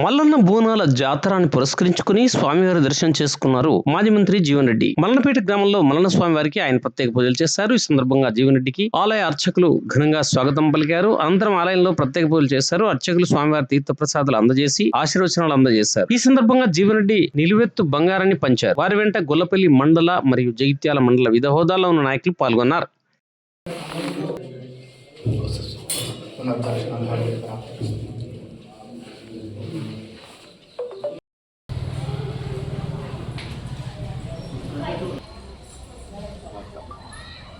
మల్లన్న బోనాల జాతరాన్ని పురస్కరించుకుని స్వామివారి దర్శనం చేసుకున్నారు మాజీ మంత్రి జీవన్ రెడ్డి. మల్లనపేట గ్రామంలో మల్లన్న స్వామి వారికి ఆయన ప్రత్యేక పూజలు చేశారు. ఈ సందర్భంగా జీవన్ రెడ్డికి ఆలయ అర్చకులు ఘనంగా స్వాగతం పలికారు. అనంతరం ఆలయంలో ప్రత్యేక పూజలు చేశారు. అర్చకులు స్వామివారి తీర్థ ప్రసాదాలు అందజేసి ఆశీర్వచనాలు అందజేశారు. ఈ సందర్భంగా జీవన్ రెడ్డి నిలువెత్తు బంగారాన్ని పంచారు. వారి వెంట గొల్లపల్లి మండల మరియు జగిత్యాల మండల వివిధ హోదాల్లో ఉన్న నాయకులు పాల్గొన్నారు. ద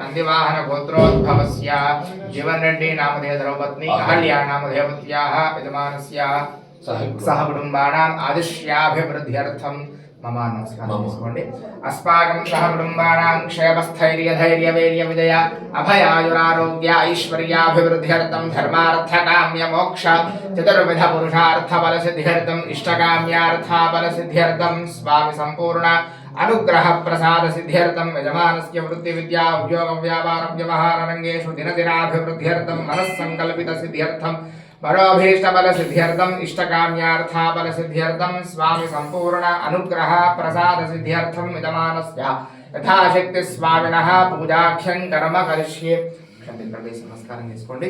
నందివాహన గోత్రోద్భవస్య జీవన్ రెడ్డి నామధేయ ధర్మపత్ని అహల్యా నామధేయవత్యాः యజమానస్య సహ కుటుంబానాం ఆదిశ్యాభివృద్ధ్యర్థం మమ నమస్కారం అస్మాకం సహ కుటుంబానాం క్షేమస్థైర్య ధైర్య వీర్య విజయ అభయాయురారోగ్య ఐశ్వర్యాభివృద్ధ్యర్థం ధర్మార్థ కామ్య మోక్ష చతుర్విధ పురుషార్థ బల సిద్ధ్యర్థం ఇష్టకామ్యార్థ బల సిద్ధ్యర్థం స్వామి సంపూర్ణ అనుగ్రహ ప్రసాద సిద్ధ్యర్థం యజమానస్య వృత్తి విద్యా ఉద్యోగ వ్యాపార వ్యవహార రంగేషు దినదినాభివృద్ధ్యర్థం మనస్సంకల్పిత సిద్ధ్యర్థం మరోభీష్టబల సిద్ధ్యర్థం ఇష్టకామ్యార్థాబల సిద్ధ్యర్థం స్వామి సంపూర్ణ అనుగ్రహ ప్రసాద సిద్ధ్యర్థం యజమానస్య యథాశక్తి స్వామిన పూజాఖ్యం కర్మ కలిష్యే నమస్కారం చేసుకోండి.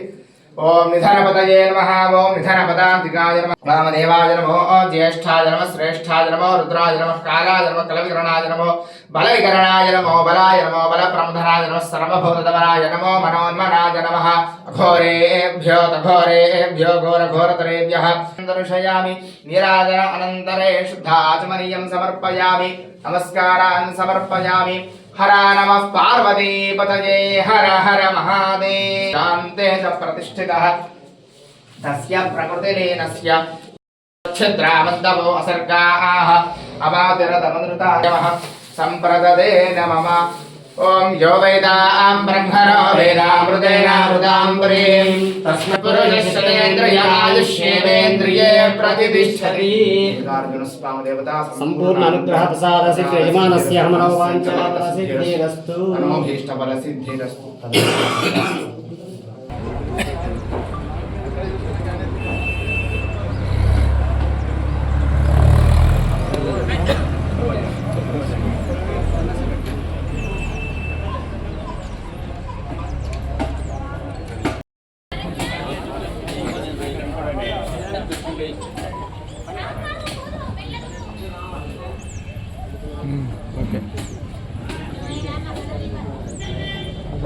ఓం నిధనపతయే నమః ఓం నిధనపదాంతికాయ నమః వామదేవాయ నమో జ్యేష్ఠాయ నమః శ్రేష్ఠాయ నమో రుద్రాయ నమః కాలాయ నమః కలవికరణాయ నమో బలవికరణాయ నమో బలాయ నమో బలప్రమధనాయ నమః సర్వభూతధవరాయ నమో మనోన్మనాయ నమః అఘోరేభ్యో తఘోరేభ్యో ఘోర ఘోరఘోరతరేభ్యः దర్శయామి నీరాజన అనంతరే శుద్ధాచమనీయం సమర్పయామి నమస్కారాన్ సమర్పయామి హర నమ పార్వతీపతయే హర హర మహాదేవ शान्ते च प्रतिष्ठितः। तस्य प्रकृतिरेनस्य छिद्रामन्दवो असर्गाः। अवातिरदमनृतायवः सम्प्रददे न मम। ॐ यो वेदां ब्रह्मणो वेदामृतेनामृतां तस्मै पुरुषश्चेन्द्रियायुष्येवेन्द्रिये प्रतिष्ठति। सम्पूर्ण अनुग्रह प्रसादसि यजमानस्य हमनोवाञ्चलासिद्धिरस्तु मनोभीष्टफलसिद्धिरस्तु